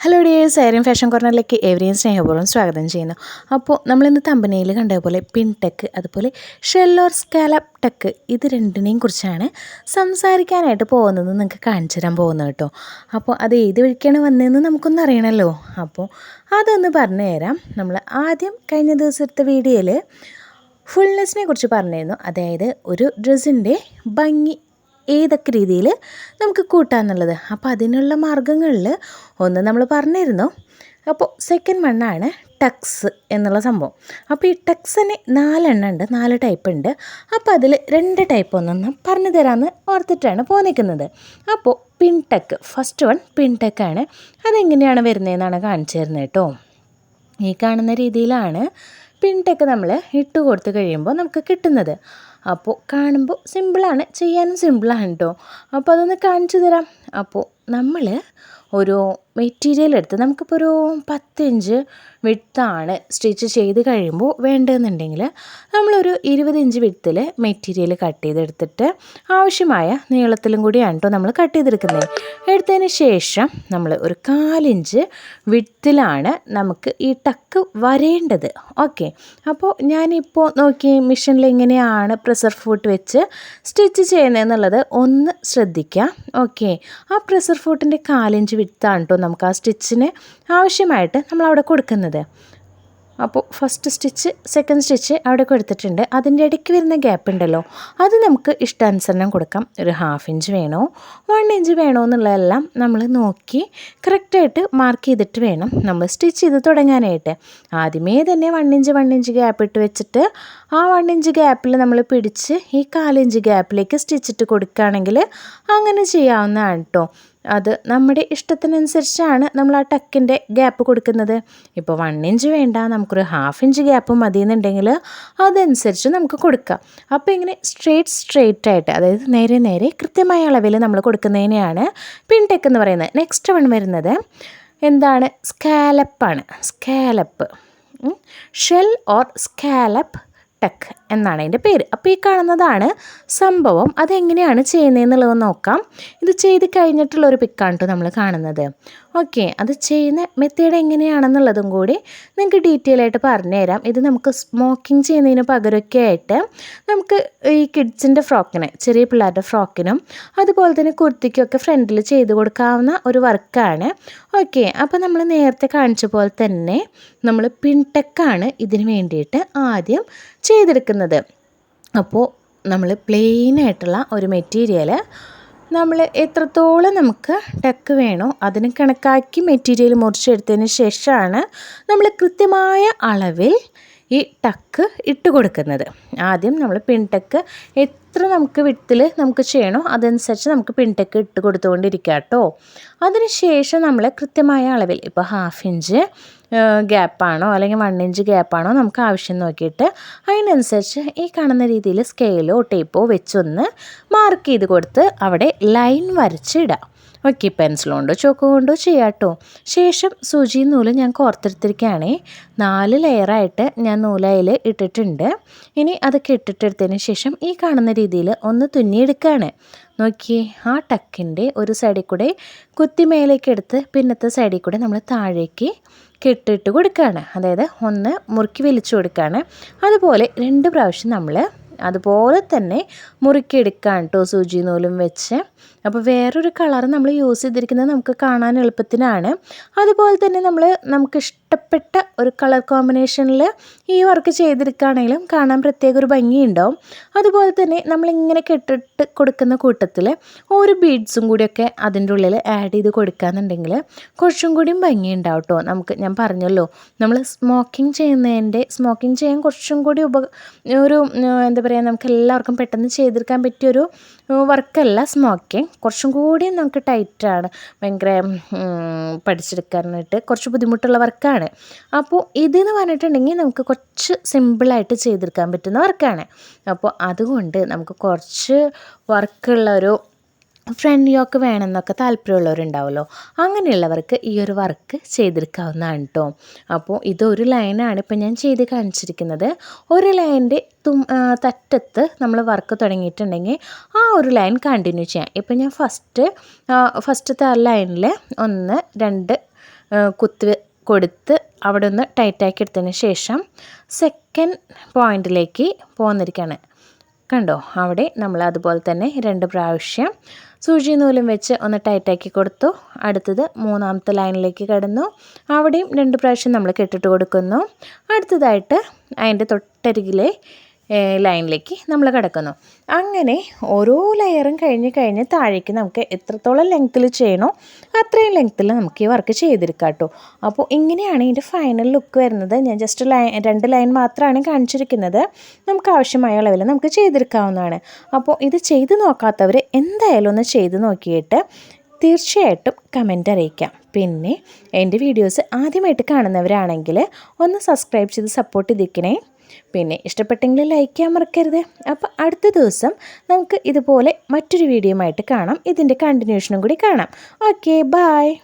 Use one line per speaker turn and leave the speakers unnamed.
Hello dears Irene fashion കോർണറിലേക്ക് എവരെയും സ്നേഹപൂർവം സ്വാഗതം ചെയ്യുന്നു. അപ്പോൾ നമ്മളിന്ന് തമ്പനയിൽ കണ്ടതുപോലെ പിൻ ടെക്ക് അതുപോലെ ഷെല്ലോർ സ്കാലപ് ടെക്ക് ഇത് രണ്ടിനെയും കുറിച്ചാണ് സംസാരിക്കാനായിട്ട് പോകുന്നത് നിങ്ങൾക്ക് കാണിച്ചു തരാൻ പോകുന്നത് കേട്ടോ. അപ്പോൾ അത് ഏത് വഴിക്കാണ് വന്നതെന്ന് നമുക്കൊന്നും അറിയണമല്ലോ അപ്പോൾ അതൊന്ന് പറഞ്ഞു തരാം. നമ്മൾ ആദ്യം കഴിഞ്ഞ ദിവസത്തെ വീഡിയോയിൽ ഫുൾനെസ്സിനെ കുറിച്ച് പറഞ്ഞിരുന്നു. അതായത് ഒരു ഡ്രസ്സിന്റെ ഭംഗി ഏതൊക്കെ രീതിയിൽ നമുക്ക് കൂട്ടാമെന്നുള്ളത് അപ്പോൾ അതിനുള്ള മാർഗങ്ങളിൽ ഒന്ന് നമ്മൾ പറഞ്ഞിരുന്നു. അപ്പോൾ സെക്കൻഡ് വണ്ണാണ് ടക്സ് എന്നുള്ള സംഭവം. അപ്പോൾ ഈ ടക്സിന് നാലെണ്ണം ഉണ്ട് നാല് ടൈപ്പ് ഉണ്ട്. അപ്പോൾ അതിൽ രണ്ട് ടൈപ്പ് ഒന്നും പറഞ്ഞു തരാമെന്ന് ഓർത്തിട്ടാണ് പോന്നിക്കുന്നത് അപ്പോൾ പിൻടെക്ക് ഫസ്റ്റ് വൺ പിൻടെക്കാണ് അതെങ്ങനെയാണ് വരുന്നതെന്നാണ് കാണിച്ചു തരുന്നത് കേട്ടോ. ഈ കാണുന്ന രീതിയിലാണ് പിൻടെക്ക് നമ്മൾ ഇട്ട് കൊടുത്തു കഴിയുമ്പോൾ നമുക്ക് കിട്ടുന്നത്. അപ്പോൾ കാണുമ്പോൾ സിമ്പിളാണ് ചെയ്യാനും സിമ്പിളാണ് കേട്ടോ അപ്പോൾ അതൊന്ന് കാണിച്ചു തരാം അപ്പോൾ നമ്മൾ ഒരു മെറ്റീരിയൽ എടുത്ത് നമുക്കിപ്പോൾ ഒരു പത്ത് ഇഞ്ച് വിട്താണ് സ്റ്റിച്ച് ചെയ്ത് കഴിയുമ്പോൾ വേണ്ടതെന്നുണ്ടെങ്കിൽ നമ്മളൊരു ഇരുപത് ഇഞ്ച് മെറ്റീരിയൽ കട്ട് ചെയ്തെടുത്തിട്ട് ആവശ്യമായ നീളത്തിലും കൂടിയാണ് കേട്ടോ നമ്മൾ കട്ട് ചെയ്തെടുക്കുന്നത്. എടുത്തതിന് ശേഷം നമ്മൾ ഒരു കാലിഞ്ച് വിട്ടിലാണ് നമുക്ക് ഈ ടക്ക് വരേണ്ടത്. ഓക്കെ. അപ്പോൾ ഞാനിപ്പോൾ നോക്കി മിഷനിൽ എങ്ങനെയാണ് പ്രസർ ഫുട്ട് വെച്ച് സ്റ്റിച്ച് ചെയ്യുന്നത് എന്നുള്ളത് ഒന്ന് ശ്രദ്ധിക്കാം. ഓക്കെ. ആ പ്രഷർ ഫുട്ടിന്റെ കാലിഞ്ച് വിത്താണ് കേട്ടോ നമുക്ക് ആ സ്റ്റിച്ചിന് ആവശ്യമായിട്ട് നമ്മൾ അവിടെ കൊടുക്കുന്നത്. അപ്പോൾ ഫസ്റ്റ് സ്റ്റിച്ച് സെക്കൻഡ് സ്റ്റിച്ച് അവിടെ കൊടുത്തിട്ടുണ്ട്. അതിന്റെ ഇടയ്ക്ക് വരുന്ന ഗ്യാപ്പ് ഉണ്ടല്ലോ അത് നമുക്ക് ഇഷ്ടാനുസരണം കൊടുക്കാം. ഒരു ഹാഫ് ഇഞ്ച് വേണോ വൺ ഇഞ്ച് വേണോ എന്നുള്ളതെല്ലാം നമ്മൾ നോക്കി കറക്റ്റായിട്ട് മാർക്ക് ചെയ്തിട്ട് വേണം നമ്മൾ സ്റ്റിച്ച് ചെയ്ത് തുടങ്ങാനായിട്ട്. ആദ്യമേ തന്നെ one inch one inch gap ഇട്ട് വെച്ചിട്ട് ആ വൺ ഇഞ്ച് ഗ്യാപ്പിൽ നമ്മൾ പിടിച്ച് ഈ കാലിഞ്ച് ഗ്യാപ്പിലേക്ക് സ്റ്റിച്ചിട്ട് കൊടുക്കുകയാണെങ്കിൽ അങ്ങനെ ചെയ്യാവുന്നതാണ് കേട്ടോ അത് നമ്മുടെ ഇഷ്ടത്തിനനുസരിച്ചാണ് നമ്മൾ ആ ടക്കിന്റെ ഗ്യാപ്പ് കൊടുക്കുന്നത്. ഇപ്പോൾ വൺ ഇഞ്ച് വേണ്ട നമുക്കൊരു ഹാഫ് ഇഞ്ച് ഗ്യാപ്പ് മതി എന്നുണ്ടെങ്കിൽ അതനുസരിച്ച് നമുക്ക് കൊടുക്കാം. അപ്പോൾ ഇങ്ങനെ സ്ട്രേറ്റ് സ്ട്രേറ്റ് ആയിട്ട് അതായത് നേരെ നേരെ കൃത്യമായ അളവിൽ നമ്മൾ കൊടുക്കുന്നതിനെയാണ് പിൻ ടെക്ക് എന്ന് പറയുന്നത്. നെക്സ്റ്റ് വൺ വരുന്നത് എന്താണ്? സ്കാലപ്പാണ് scallop shell or scallop tuck എന്നാണ് അതിന്റെ പേര്. അപ്പോൾ ഈ കാണുന്നതാണ് സംഭവം. അതെങ്ങനെയാണ് ചെയ്യുന്നത് എന്നുള്ളത് നോക്കാം. ഇത് ചെയ്ത് കഴിഞ്ഞിട്ടുള്ള ഒരു പിക്കാണ് കേട്ടോ നമ്മൾ കാണുന്നത്. ഓക്കെ അത് ചെയ്യുന്ന മെത്തേഡ് എങ്ങനെയാണെന്നുള്ളതും കൂടി നിങ്ങൾക്ക് ഡീറ്റെയിൽ ആയിട്ട് പറഞ്ഞുതരാം. ഇത് നമുക്ക് സ്മോക്കിംഗ് ചെയ്യുന്നതിന് പകരമൊക്കെ ആയിട്ട് നമുക്ക് ഈ കിഡ്സിന്റെ ഫ്രോക്കിന് ചെറിയ പിള്ളേരുടെ ഫ്രോക്കിനും അതുപോലെ തന്നെ കുർത്തിക്കൊക്കെ ഫ്രണ്ടിൽ ചെയ്ത് കൊടുക്കാവുന്ന ഒരു വർക്കാണ് ഓക്കെ അപ്പോൾ നമ്മൾ നേരത്തെ കാണിച്ച പോലെ തന്നെ നമ്മൾ പിൻടെക്കാണ് ഇതിന് വേണ്ടിയിട്ട് ആദ്യം ചെയ്തെടുക്കുന്നത്. അപ്പോൾ നമ്മൾ പ്ലെയിനായിട്ടുള്ള ഒരു മെറ്റീരിയൽ നമ്മൾ എത്രത്തോളം നമുക്ക് ടക്ക് വേണോ അതിന് കണക്കാക്കി മെറ്റീരിയൽ മുറിച്ചെടുത്തതിന് ശേഷമാണ് നമ്മൾ കൃത്യമായ അളവിൽ ഈ ടക്ക് ഇട്ട് കൊടുക്കുന്നത്. ആദ്യം നമ്മൾ പിൻടക്ക് എത്ര നമുക്ക് വിട്ടിൽ നമുക്ക് ചെയ്യണോ അതനുസരിച്ച് നമുക്ക് പിൻടക്ക് ഇട്ട് കൊടുത്തുകൊണ്ടിരിക്കുക കേട്ടോ അതിനുശേഷം നമ്മൾ കൃത്യമായ അളവിൽ ഇപ്പോൾ ഹാഫ് ഇഞ്ച് ഗ്യാപ്പാണോ അല്ലെങ്കിൽ വൺ ഇഞ്ച് ഗ്യാപ്പാണോ നമുക്ക് ആവശ്യം നോക്കിയിട്ട് അതിനനുസരിച്ച് ഈ കാണുന്ന രീതിയിൽ സ്കെയിലോ ടേപ്പോ വെച്ചൊന്ന് മാർക്ക് ചെയ്ത് കൊടുത്ത് അവിടെ ലൈൻ വരച്ചിടാം ഓക്കെ പെൻസിൽ കൊണ്ടോ ചോക്ക് കൊണ്ടോ ചെയ്യാം കേട്ടോ ശേഷം സൂചി നൂൽ ഞാൻ കോർത്തെടുത്തിരിക്കുകയാണേ. നാല് ലെയറായിട്ട് ഞാൻ നൂലയിൽ ഇട്ടിട്ടുണ്ട്. ഇനി അതൊക്കെ ഇട്ടിട്ടെടുത്തതിന് ശേഷം ഈ കാണുന്ന രീതിയിൽ ഒന്ന് തുന്നിയെടുക്കുകയാണ് നോക്കി ആ ടക്കിന്റെ ഒരു സൈഡിൽ കൂടെ കുത്തി മേലേക്ക് എടുത്ത് പിന്നത്തെ സൈഡിൽ കൂടെ നമ്മൾ താഴേക്ക് കെട്ടിട്ട് കൊടുക്കുകയാണ് അതായത് ഒന്ന് മുറുക്കി വലിച്ചു കൊടുക്കുകയാണ് അതുപോലെ രണ്ട് പ്രാവശ്യം നമ്മൾ അതുപോലെ തന്നെ മുറുക്കിയെടുക്കാൻ കേട്ടോ സൂചി നൂലും വെച്ച്. അപ്പോൾ വേറൊരു കളർ നമ്മൾ യൂസ് ചെയ്തിരിക്കുന്നത് നമുക്ക് കാണാൻ എളുപ്പത്തിനാണ്. അതുപോലെ തന്നെ നമ്മൾ നമുക്ക് ഇഷ്ടപ്പെട്ട ഒരു കളർ കോമ്പിനേഷനിൽ ഈ വർക്ക് ചെയ്തിരിക്കുകയാണെങ്കിലും കാണാൻ പ്രത്യേക ഒരു ഭംഗിയുണ്ടാവും അതുപോലെ തന്നെ നമ്മളിങ്ങനെ കെട്ടിട്ട് കൊടുക്കുന്ന കൂട്ടത്തിൽ ഒരു ബീഡ്സും കൂടിയൊക്കെ അതിന്റെ ഉള്ളിൽ ആഡ് ചെയ്ത് കൊടുക്കുകയെന്നുണ്ടെങ്കിൽ കുറച്ചും കൂടിയും ഭംഗിയുണ്ടാവും കേട്ടോ. നമുക്ക് ഞാൻ പറഞ്ഞല്ലോ നമ്മൾ സ്മോക്കിംഗ് ചെയ്യുന്നതിന്റെ സ്മോക്കിംഗ് ചെയ്യാൻ കുറച്ചും കൂടി ഉപ ഒരു എന്താ പറയുക നമുക്ക് എല്ലാവർക്കും പെട്ടെന്ന് ചെയ്തെടുക്കാൻ പറ്റിയൊരു വർക്കല്ല സ്മോക്കിങ് കുറച്ചും കൂടി നമുക്ക് ടൈറ്റാണ് ഭയങ്കര പഠിച്ചെടുക്കാനായിട്ട് കുറച്ച് ബുദ്ധിമുട്ടുള്ള വർക്കാണ്. അപ്പോൾ ഇതെന്ന് പറഞ്ഞിട്ടുണ്ടെങ്കിൽ നമുക്ക് കുറച്ച് സിമ്പിളായിട്ട് ചെയ്തെടുക്കാൻ പറ്റുന്ന വർക്കാണ്. അപ്പോൾ അതുകൊണ്ട് നമുക്ക് കുറച്ച് വർക്കുള്ള ഒരു ഫ്രണ്ട് യോക്ക് വേണമെന്നൊക്കെ താല്പര്യമുള്ളവരുണ്ടാവുമല്ലോ. അങ്ങനെയുള്ളവർക്ക് ഈ ഒരു വർക്ക് ചെയ്തെടുക്കാവുന്നതാണ് കേട്ടോ അപ്പോൾ ഇതൊരു ലൈനാണ് ഇപ്പം ഞാൻ ചെയ്ത് കാണിച്ചിരിക്കുന്നത്. ഒരു ലൈന്റെ തും തറ്റത്ത് നമ്മൾ വർക്ക് തുടങ്ങിയിട്ടുണ്ടെങ്കിൽ ആ ഒരു ലൈൻ കണ്ടിന്യൂ ചെയ്യാം. ഇപ്പം ഞാൻ ഫസ്റ്റ് ഫസ്റ്റത്തെ ആ ലൈനിൽ ഒന്ന് രണ്ട് കുത്തി കൊടുത്ത് അവിടെ ഒന്ന് ടൈറ്റാക്കി എടുത്തതിന് ശേഷം സെക്കൻഡ് പോയിന്റിലേക്ക് പോന്നിരിക്കുകയാണ്. കണ്ടോ? അവിടെ നമ്മൾ അതുപോലെ തന്നെ രണ്ട് പ്രാവശ്യം സൂചി നൂലും വെച്ച് ഒന്ന് ടൈറ്റാക്കി കൊടുത്തു. അടുത്തത് മൂന്നാമത്തെ ലൈനിലേക്ക് കടന്നു. അവിടെയും രണ്ട് പ്രാവശ്യം നമ്മൾ കെട്ടിട്ട് കൊടുക്കുന്നു. അടുത്തതായിട്ട് അതിന്റെ തൊട്ടരികിലെ ലൈനിലേക്ക് നമ്മൾ കിടക്കുന്നു. അങ്ങനെ ഓരോ ലെയറും കഴിഞ്ഞ് കഴിഞ്ഞ് താഴേക്ക് നമുക്ക് എത്രത്തോളം ലെങ്ത്തിൽ ചെയ്യണോ അത്രയും ലെങ്ത്തിൽ നമുക്ക് ഈ വർക്ക് ചെയ്തെടുക്കാം കേട്ടോ അപ്പോൾ ഇങ്ങനെയാണ് ഇതിന്റെ ഫൈനൽ ലുക്ക് വരുന്നത്. ഞാൻ ജസ്റ്റ് ലൈൻ രണ്ട് ലൈൻ മാത്രമാണ് കാണിച്ചിരിക്കുന്നത്. നമുക്ക് ആവശ്യമായ അളവിൽ നമുക്ക് ചെയ്തെടുക്കാവുന്നതാണ്. അപ്പോൾ ഇത് ചെയ്ത് നോക്കാത്തവർ എന്തായാലും ഒന്ന് ചെയ്ത് നോക്കിയിട്ട് തീർച്ചയായിട്ടും കമന്റ് അറിയിക്കാം. പിന്നെ എന്റെ വീഡിയോസ് ആദ്യമായിട്ട് കാണുന്നവരാണെങ്കിൽ ഒന്ന് സബ്സ്ക്രൈബ് ചെയ്ത് സപ്പോർട്ട് ചെയ്തിരിക്കണേ. പിന്നെ ഇഷ്ടപ്പെട്ടെങ്കിൽ ലൈക്ക് ചെയ്യാൻ മറക്കരുത്. അപ്പോൾ അടുത്ത ദിവസം നമുക്ക് ഇതുപോലെ മറ്റൊരു വീഡിയോ ആയിട്ട് കാണാം. ഇതിന്റെ കണ്ടിന്യൂഷനും കൂടി കാണാം. Okay bye